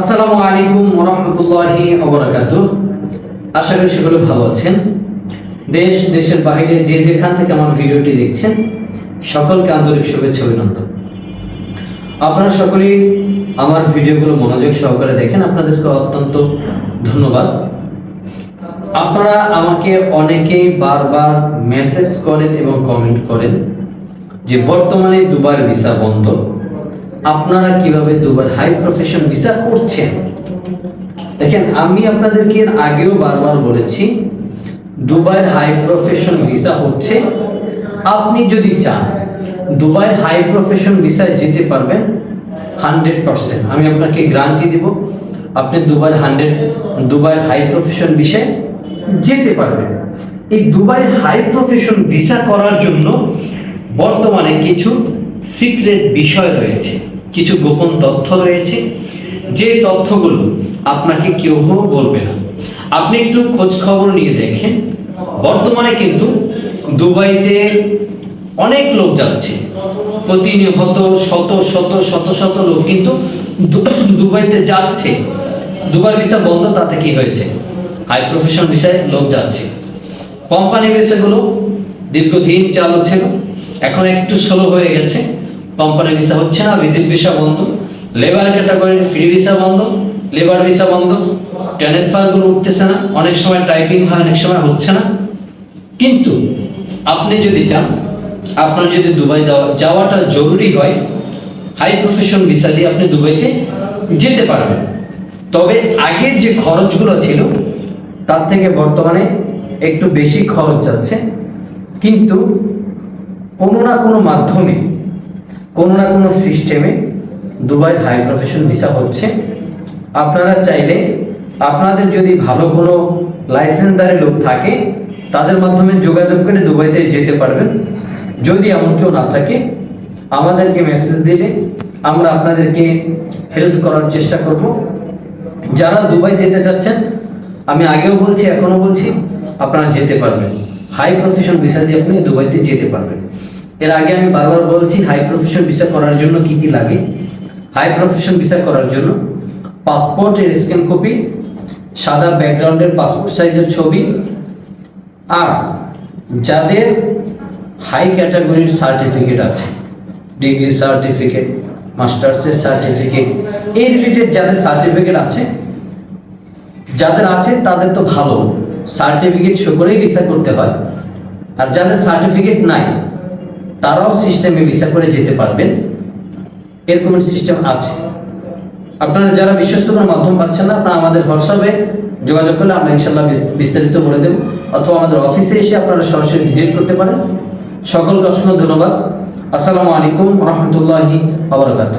আসসালামু আলাইকুম ওরহমতুল্লাহি ওবরাকাতুহ আশা করি সকলে ভালো আছেন। দেশ, দেশের বাইরে যে যেখান থেকে আমার ভিডিওটি দেখছেন, সকলকে আন্তরিক শুভেচ্ছা অভিনন্দন। আপনারা সকলেই আমার ভিডিওগুলো মনোযোগ সহকারে দেখেন, আপনাদেরকে অত্যন্ত ধন্যবাদ। আপনারা আমাকে অনেকেই বারবার মেসেজ করেন এবং কমেন্ট করেন যে বর্তমানে দুবার ভিসা বন্ধ। আপনারা কীভাবে দুবার হাই প্রফেশন ভিসা করছেন? দেখেন, আমি আপনাদেরকে এর আগেও বারবার বলেছি দুবাইয়ের হাই প্রফেশন ভিসা হচ্ছে, আপনি যদি চান দুবাইয়ের হাই প্রফেশন ভিসায় যেতে পারবেন হান্ড্রেড পার্সেন্ট আমি আপনাকে গ্যারান্টি দিব, আপনি দুবাইয়ের হান্ড্রেড দুবাইয়ের হাই প্রফেশন ভিসায় যেতে পারবেন। এই দুবাই হাই প্রফেশন ভিসা করার জন্য বর্তমানে কিছু সিক্রেট বিষয় রয়েছে। কিছু গোপন তথ্য রয়েছে। যে তথ্যগুলো আপনাকে কেউ বলবে না। আপনি একটু খোঁজ খবর নিয়ে দেখেন। বর্তমানে কিন্তু দুবাইতে অনেক লোক যাচ্ছে। প্রতিনিয়ত শত শত শত শত লোক কিন্তু দুবাইতে যাচ্ছে। দুবার ভিসা বন্ধ, তাতে কি হয়েছে? হাই প্রফেশন বিষয়ে লোক যাচ্ছে। কোম্পানি ভিসাগুলো দীর্ঘদিন চালু ছিল। এখন একটু স্লো হয়ে গেছে। কোম্পানি ভিসা হচ্ছে না ভিজিট ভিসা বন্ধ। লেবার ক্যাটাগরির ফ্রি ভিসা বন্ধ লেবার ভিসা বন্ধ। ট্রান্সফারগুলো উঠতেছে না, অনেক সময় টাইপিং হয়, অনেক সময় হচ্ছে না। কিন্তু আপনি যদি চান, আপনার যদি দুবাই যাওয়া- যাওয়াটা জরুরি হয় হাই প্রফেশন ভিসা দিয়ে আপনি দুবাইতে যেতে পারবেন। তবে আগের যে খরচগুলো ছিল, তার থেকে বর্তমানে একটু বেশি খরচ যাচ্ছে কিন্তু কোনো না কোনো মাধ্যমে কোনো না কোনো সিস্টেমে দুবাই হাই প্রফেশন ভিসা হচ্ছে। আপনারা চাইলে আপনাদের যদি ভালো কোনো লাইসেন্সদারি লোক থাকে, তাদের মাধ্যমে যোগাযোগ করে দুবাইতে যেতে পারবেন। যদি এমন কেউ না থাকে, আমাদেরকে মেসেজ দিলে আমরা আপনাদেরকে হেল্প করার চেষ্টা করব। যারা দুবাই যেতে চাচ্ছেন, আমি আগেও বলছি, এখনও বলছি, আপনারা যেতে পারবেন। হাই প্রফেশন ভিসা দিয়ে আপনি দুবাইতে যেতে পারবেন। এর আগে আমি বারবার বলছি হাই প্রফেশন ভিসা করার জন্য কি কি লাগে? হাই প্রফেশন ভিসা করার জন্য পাসপোর্টের স্ক্যান কপি সাদা ব্যাকগ্রাউন্ডের পাসপোর্ট সাইজের ছবি, আর যাদের হাই ক্যাটাগরির সার্টিফিকেট আছে ডিগ্রি সার্টিফিকেট মাস্টার্সের সার্টিফিকেট এই রিলেটেড যাদের সার্টিফিকেট আছে, যাদের আছে তাদের তো ভালো সার্টিফিকেট শো করেই ভিসা করতে হয়, আর যাদের সার্টিফিকেট নাই তারাও সিস্টেমে ভিসা করে যেতে পারবেন। এরকম সিস্টেম আছে। আপনারা যারা বিশ্বস্ত কোনো মাধ্যম পাচ্ছেন না, আপনারা আমাদের হোয়াটসঅ্যাপে যোগাযোগ করলে আমরা ইনশাল্লাহ বিস্তারিত বলে দেব। অথবা আমাদের অফিসে এসে আপনারা সরাসরি ভিজিট করতে পারেন। সকলকে অসংখ্য ধন্যবাদ। আসসালামু আলাইকুম রহমতুল্লাহি আবরকাত